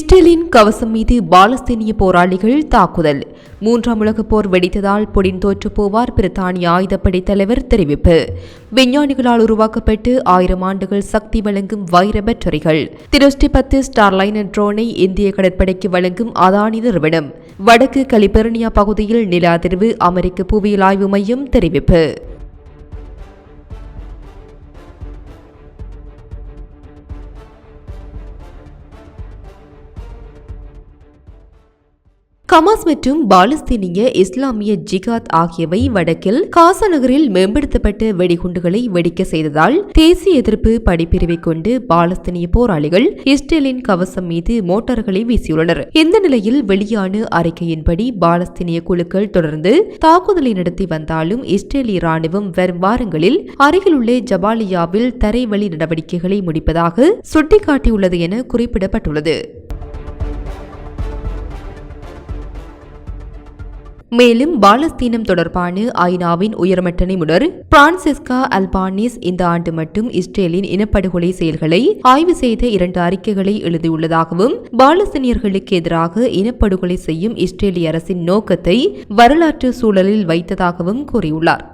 இஸ்ரேலின் கவசம் மீது பாலஸ்தீனிய போராளிகள் தாக்குதல். மூன்றாம் உலகப் போர் வெடித்ததால் புடின் தோற்றுப்போவார் பிரித்தானிய ஆயுதப்படை தலைவர் தெரிவிப்பு. விஞ்ஞானிகளால் உருவாக்கப்பட்டு ஆயிரம் ஆண்டுகள் சக்தி வழங்கும் வைர பேட்டரிகள். திருஷ்டி பத்து ஸ்டார்லைன் ட்ரோனை இந்திய கடற்படைக்கு வழங்கும் அதானி நிறுவனம். வடக்கு கலிபெர்னியா பகுதியில் நில அதிர்வு அமெரிக்க புவியியல் ஆய்வு மையம் தெரிவிப்பு. கமாஸ் மற்றும் பாலஸ்தீனிய இஸ்லாமிய ஜிகாத் ஆகியவை வடக்கில் காசா நகரில் மேம்படுத்தப்பட்ட வெடிகுண்டுகளை வெடிக்க செய்ததால் தேசிய எதிர்ப்பு படிப்பிரிவை கொண்டு பாலஸ்தீனிய போராளிகள் இஸ்ரேலின் கவசம் மீது மோட்டார்களை வீசியுள்ளனர். இந்த நிலையில் வெளியான அறிக்கையின்படி பாலஸ்தீனிய குழுக்கள் தொடர்ந்து தாக்குதலை நடத்தி வந்தாலும் இஸ்ரேலிய ராணுவம் வரும் வாரங்களில் அருகிலுள்ள ஜபாலியாவில் தரைவழி நடவடிக்கைகளை முடிப்பதாக சுட்டிக்காட்டியுள்ளது என குறிப்பிடப்பட்டுள்ளது. மேலும் பாலஸ்தீனம் தொடர்பான ஐநாவின் உயர்மட்ட நிபுணர் பிரான்சிஸ்கா அல்பானிஸ் இந்த ஆண்டு மட்டும் இஸ்ரேலின் இனப்படுகொலை செயல்களை ஆய்வு செய்த இரண்டு அறிக்கைகளை எழுதியுள்ளதாகவும் பாலஸ்தீனியர்களுக்கு எதிராக இனப்படுகொலை செய்யும் இஸ்ரேலிய அரசின் நோக்கத்தை வரலாற்று சூழலில் வைத்ததாகவும் கூறியுள்ளார்.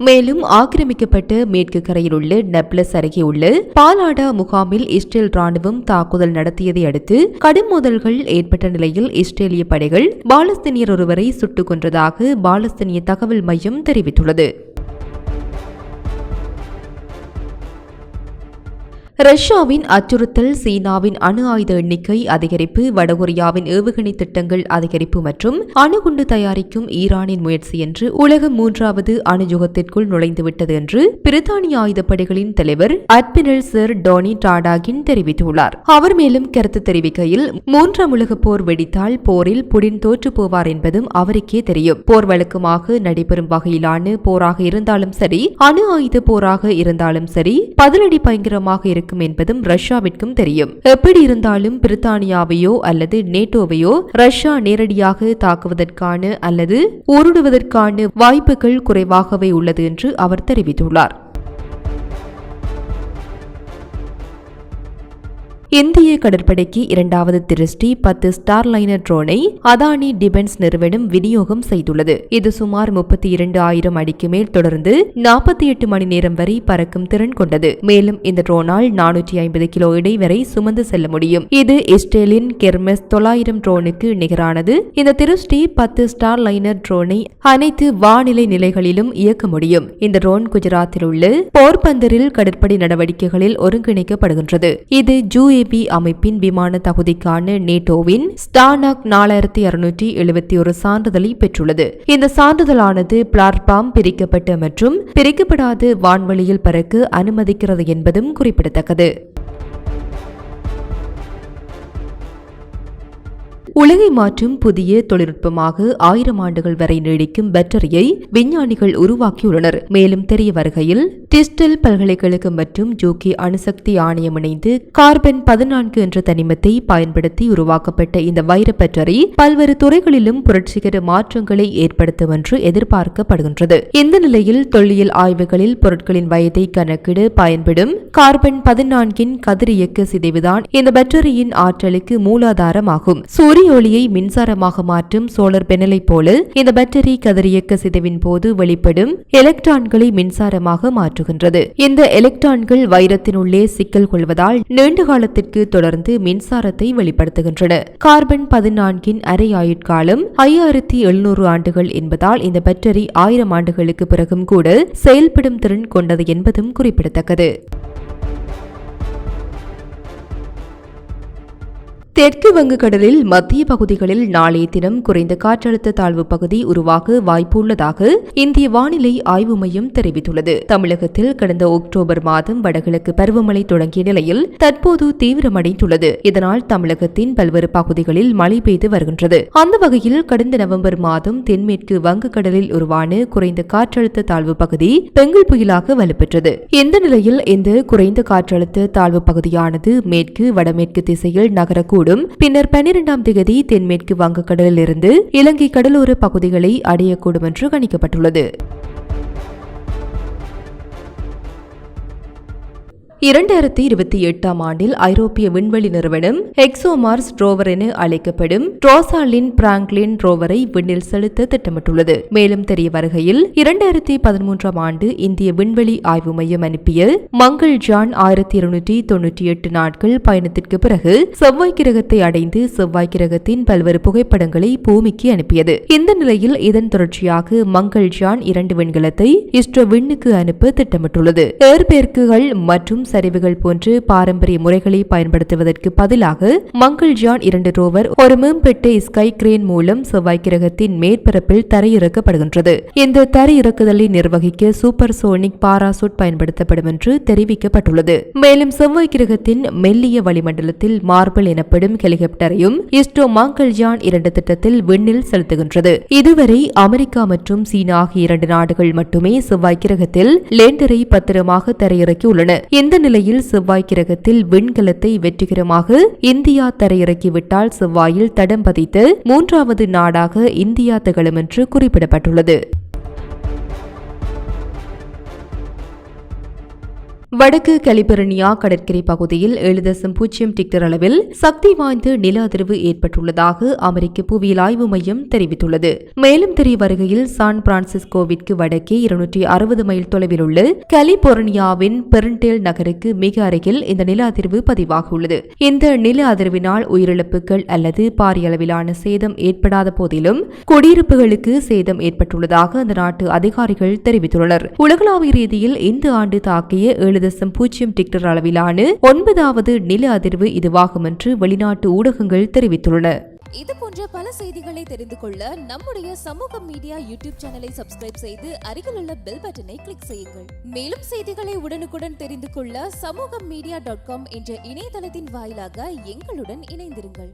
மேலும் ஆக்கிரமிக்கப்பட்ட மேற்கு கரையில் உள்ள நெப்லஸ் அருகே உள்ள பாலாடா முகாமில் இஸ்ரேல் ராணுவம் தாக்குதல் நடத்தியதை அடுத்து கடும் மோதல்கள் ஏற்பட்ட நிலையில் இஸ்ரேலிய படைகள் பாலஸ்தீனியர் ஒருவரை சுட்டுக் கொன்றதாக பாலஸ்தீனிய தகவல் மையம் தெரிவித்துள்ளது. ரஷ்யாவின் அச்சுறுத்தல் சீனாவின் அணு ஆயுத எண்ணிக்கை அதிகரிப்பு வடகொரியாவின் ஏவுகணை திட்டங்கள் அதிகரிப்பு மற்றும் அணுகுண்டு தயாரிக்கும் ஈரானின் முயற்சி என்று உலகம் மூன்றாவது அணுயுகத்திற்குள் நுழைந்துவிட்டது என்று பிரித்தானிய ஆயுதப்படைகளின் தலைவர் அட்மிரல் சர் டோனி டாடாகின் தெரிவித்துள்ளார். அவர் மேலும் கருத்து தெரிவிக்கையில் மூன்றாம் உலக போர் வெடித்தால் போரில் புடின் தோற்று போவார் என்பதும் அவருக்கே தெரியும். போர் வழக்கமாக நடைபெறும் வகையிலான போராக இருந்தாலும் சரி அணு ஆயுத போராக இருந்தாலும் சரி பதிலடி பயங்கரமாக இருக்கும் இருக்கும் என்பதும் ரஷ்யாவிற்கும் தெரியும். எப்படி இருந்தாலும் பிரித்தானியாவையோ அல்லது நேட்டோவையோ ரஷ்யா நேரடியாக தாக்குவதற்கான அல்லது ஊருடுவதற்கான வாய்ப்புகள் குறைவாகவே உள்ளது என்று அவர் தெரிவித்துள்ளார். இந்திய கடற்படைக்கு இரண்டாவது திருஷ்டி பத்து ஸ்டார் லைனர் ட்ரோனை அதானி டிபென்ஸ் நிறுவனம் விநியோகம் செய்துள்ளது. இது சுமார் முப்பத்தி இரண்டு ஆயிரம் அடிக்கு மேல் தொடர்ந்து நாற்பத்தி எட்டு மணி நேரம் வரை பறக்கும் திறன் கொண்டது. மேலும் இந்த ட்ரோனால் நானூற்றி ஐம்பது கிலோ இடைவரை சுமந்து செல்ல முடியும். இது இஸ்ரேலின் கெர்மெஸ் தொள்ளாயிரம் ட்ரோனுக்கு நிகரானது. இந்த திருஷ்டி பத்து ஸ்டார் லைனர் ட்ரோனை அனைத்து வானிலை நிலைகளிலும் இயக்க முடியும். இந்த ட்ரோன் குஜராத்தில் உள்ள போர்பந்தரில் கடற்படை நடவடிக்கைகளில் ஒருங்கிணைக்கப்படுகின்றது. இது ஜூ யுஏபி அமைப்பின் விமான தகுதிக்கான நேட்டோவின் ஸ்டானாக் நாலாயிரத்தி அறுநூற்றி எழுபத்தி ஒரு சான்றிதழை பெற்றுள்ளது. இந்த சான்றிதழானது பிளாட்பார்ம் பிரிக்கப்பட்ட மற்றும் பிரிக்கப்படாத வான்வெளியில் பறக்க அனுமதிக்கிறது என்பதும் குறிப்பிடத்தக்கது. உலகை மாற்றும் புதிய தொழில்நுட்பமாக ஆயிரம் ஆண்டுகள் வரை நீடிக்கும் பேட்டரியை விஞ்ஞானிகள் உருவாக்கியுள்ளனர். மேலும் தெரிய வருகையில் டிஸ்டல் பல்கலைக்கழகம் மற்றும் ஜோக்கி அணுசக்தி ஆணையம் இணைந்து கார்பன் பதினான்கு என்ற தனிமத்தை பயன்படுத்தி உருவாக்கப்பட்ட இந்த வைர பேட்டரி பல்வேறு துறைகளிலும் புரட்சிகர மாற்றங்களை ஏற்படுத்தும் என்று எதிர்பார்க்கப்படுகின்றது. இந்த நிலையில் தொல்லியல் ஆய்வுகளில் பொருட்களின் வயதை கணக்கிட பயன்படும் கார்பன் பதினான்கின் கதிரியக்க சிதைவுதான் இந்த பேட்டரியின் ஆற்றலுக்கு மூலாதாரமாகும். சூரிய ஒளியை மின்சாரமாக மாற்றும் சோலர் பெனலை போல இந்த பேட்டரி கதிரியக்க சிதைவின் போது வெளிப்படும் எலக்ட்ரான்களை மின்சாரமாக மாற்றுகின்றது. இந்த எலக்ட்ரான்கள் வைரத்தினுள்ளே சிக்கல் கொள்வதால் நீண்ட காலத்திற்கு தொடர்ந்து மின்சாரத்தை வெளிப்படுத்துகின்றன. கார்பன் பதினான்கின் அரை ஆயுட்காலம் ஐயாயிரத்தி எழுநூறு ஆண்டுகள் என்பதால் இந்த பேட்டரி ஆயிரம் ஆண்டுகளுக்கு பிறகும் கூட செயல்படும் திறன் கொண்டது என்பதும் குறிப்பிடத்தக்கது. தெற்கு வங்கக்கடலில் மத்திய பகுதிகளில் நாளைய தினம் குறைந்த காற்றழுத்த தாழ்வு பகுதி உருவாக வாய்ப்புள்ளதாக இந்திய வானிலை ஆய்வு மையம் தெரிவித்துள்ளது. தமிழகத்தில் கடந்த அக்டோபர் மாதம் வடகிழக்கு பருவமழை தொடங்கிய நிலையில் தற்போது தீவிரமடைந்துள்ளது. இதனால் தமிழகத்தின் பல்வேறு பகுதிகளில் மழை பெய்து வருகின்றது. அந்த வகையில் கடந்த நவம்பர் மாதம் தென்மேற்கு வங்கக்கடலில் உருவான குறைந்த காற்றழுத்த தாழ்வு பகுதி பெங்கல் புயலாக வலுப்பெற்றது. இந்த நிலையில் இந்த குறைந்த காற்றழுத்த தாழ்வு பகுதியானது மேற்கு வடமேற்கு திசையில் நகரக்கூடும். பின்னர் பனிரெண்டாம் திகதி தென்மேற்கு வங்கக்கடலில் இருந்து இலங்கை கடலோர பகுதிகளை அடையக்கூடும் என்று கணிக்கப்பட்டுள்ளது. இரண்டாயிரத்தி இருபத்தி எட்டாம் ஆண்டில் ஐரோப்பிய விண்வெளி நிறுவனம் எக்ஸோமார்ஸ் ரோவர் என அழைக்கப்படும் ட்ரோசாலின் பிராங்க்லின் ரோவரை விண்ணில் செலுத்த திட்டமிட்டுள்ளது. மேலும் தெரிய வருகையில் இரண்டாயிரத்தி பதிமூன்றாம் ஆண்டு இந்திய விண்வெளி ஆய்வு மையம் அனுப்பிய மங்கள் ஜான் ஆயிரத்தி இருநூற்றி தொன்னூற்றி எட்டு நாட்கள் பயணத்திற்கு பிறகு செவ்வாய் கிரகத்தை அடைந்து செவ்வாய் கிரகத்தின் பல்வேறு புகைப்படங்களை பூமிக்கு அனுப்பியது. இந்த நிலையில் இதன் தொடர்ச்சியாக மங்கள் ஜான் இரண்டு விண்கலத்தை இஸ்ரோ விண்ணுக்கு அனுப்ப திட்டமிட்டுள்ளது. ஏர்பேர்க்குகள் மற்றும் சரிவுகள் போன்று பாரம்பரிய முறைகளை பயன்படுத்துவதற்கு பதிலாக மங்கள்ஜான் இரண்டு ரோவர் ஒரு மேம்பட்ட ஸ்கை கிரேன் மூலம் செவ்வாய் கிரகத்தின் மேற்பரப்பில் தரையிறக்கப்படுகின்றது. இந்த தரையிறக்குதலை நிர்வகிக்க சூப்பர் சோனிக் பாராசூட் பயன்படுத்தப்படும் என்று தெரிவிக்கப்பட்டுள்ளது. மேலும் செவ்வாய் கிரகத்தின் மெல்லிய வளிமண்டலத்தில் மார்பிள் எனப்படும் ஹெலிகாப்டரையும் இஸ்ரோ மங்கள் இரண்டு திட்டத்தில் விண்ணில் செலுத்துகின்றது. இதுவரை அமெரிக்கா மற்றும் சீனா ஆகிய இரண்டு நாடுகள் மட்டுமே செவ்வாய் கிரகத்தில் லேண்டரை பத்திரமாக தரையிறக்கியுள்ளன. இந்த நிலையில் செவ்வாய் கிரகத்தில் விண்கலத்தை வெற்றிகரமாக இந்தியா தரையிறக்கிவிட்டால் செவ்வாயில் தடம் பதித்து மூன்றாவது நாடாக இந்தியா திகழும் என்று குறிப்பிடப்பட்டுள்ளது. வடக்கு கலிபெர்னியா கடற்கரை பகுதியில் ஏழு தசம் பூஜ்ஜியம் டிக்டர் அளவில் சக்தி வாய்ந்த நில அதிர்வு ஏற்பட்டுள்ளதாக அமெரிக்க புவியியல் ஆய்வு மையம் தெரிவித்துள்ளது. மேலும் தெரிய வருகையில் சான் பிரான்சிஸ்கோவிற்கு வடக்கே இருநூற்றி அறுபது மைல் தொலைவில் உள்ள கலிபோர்னியாவின் பெருண்டேல் நகருக்கு மிக அருகில் இந்த நில அதிர்வு பதிவாகியுள்ளது இந்த நில அதிர்வினால் உயிரிழப்புகள் அல்லது பாரிய அளவிலான சேதம் ஏற்படாத போதிலும் குடியிருப்புகளுக்கு சேதம் ஏற்பட்டுள்ளதாக அந்த நாட்டு அதிகாரிகள் தெரிவித்துள்ளனர். உலகளாவிய ரீதியில் இந்த ஆண்டு தாக்கிய ஏழு தசம் பூஜ்ஜியம் டிக்டர் அளவிலான ஒன்பதாவது நில அதிர்வு இதுவாகும் என்று வெளிநாட்டு ஊடகங்கள் தெரிவித்துள்ளன. இது போன்ற பல செய்திகளை தெரிந்து கொள்ள நம்முடைய சமூக மீடியா யூடியூப் சேனலை சப்ஸ்கிரைப் செய்து அருகில் உள்ள பெல் பட்டனை கிளிக் செய்யுங்கள். மேலும் செய்திகளை உடனுக்குடன் தெரிந்து கொள்ள சமூக மீடியா டாட் காம் என்ற இணையதளத்தின் வாயிலாக எங்களுடன் இணைந்திருங்கள்.